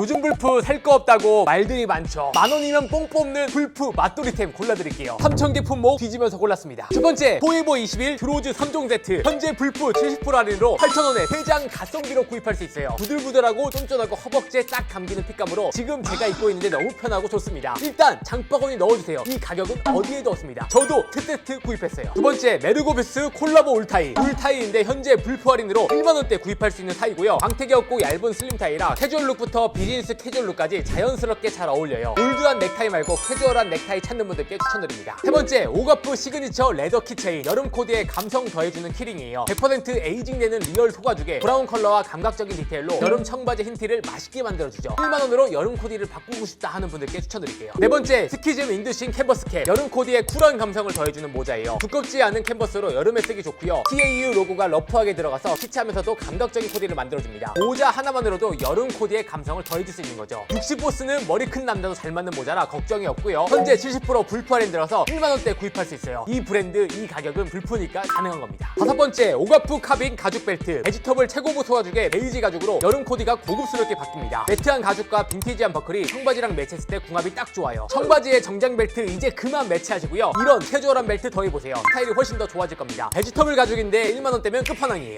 요즘 불프 살 거 없다고 말들이 많죠. 만 원이면 뽕 뽑는 불프 맛돌이템 골라드릴게요. 3,000개 품목 뒤지면서 골랐습니다. 첫 번째, 포에버 21 드로즈 3종 세트. 현재 불프 70% 할인으로 8,000원에 3장 가성비로 구입할 수 있어요. 부들부들하고 쫀쫀하고 허벅지에 딱 감기는 핏감으로 지금 제가 입고 있는데 너무 편하고 좋습니다. 일단 장바구니 넣어주세요. 이 가격은 어디에도 없습니다. 저도 세트 구입했어요. 두 번째, 메르고비스 콜라보 울타이. 울타이인데 현재 불프 할인으로 1만원대 구입할 수 있는 타이고요. 광택이 없고 얇은 슬림 타이라 캐주얼 룩부터 비 즈니스 캐주얼 룩까지 자연스럽게 잘 어울려요. 올드한 넥타이 말고 캐주얼한 넥타이 찾는 분들께 추천드립니다. 세 번째, 오가프 시그니처 레더 키체인. 여름 코디에 감성 더해주는 키링이에요. 100% 에이징되는 리얼 소가죽에 브라운 컬러와 감각적인 디테일로 여름 청바지 흰티를 맛있게 만들어주죠. 1만원으로 여름 코디를 바꾸고 싶다 하는 분들께 추천드릴게요. 네 번째, 스키즘 인드신 캔버스 캡. 여름 코디에 쿨한 감성을 더해주는 모자예요. 두껍지 않은 캔버스로 여름에 쓰기 좋고요. TAU 로고가 러프하게 들어가서 시치하면서도 감각적인 코디를 만들어줍니다. 모자 하나만으로도 여름 코디의 감성을 더해 줄 수 있는 거죠. 60보스는 머리 큰 남자도 잘 맞는 모자라 걱정이 없고요. 현재 70% 불프 할인 들어서 1만원대 구입할 수 있어요. 이 브랜드, 이 가격은 불프니까 가능한 겁니다. 다섯 번째, 오가프 카빈 가죽 벨트. 베지터블 최고부 소가죽에 베이지 가죽으로 여름 코디가 고급스럽게 바뀝니다. 매트한 가죽과 빈티지한 버클이 청바지랑 매치했을 때 궁합이 딱 좋아요. 청바지에 정장 벨트 이제 그만 매치하시고요. 이런 캐주얼한 벨트 더해보세요. 스타일이 훨씬 더 좋아질 겁니다. 베지터블 가죽인데 1만원대면 끝판왕이에요.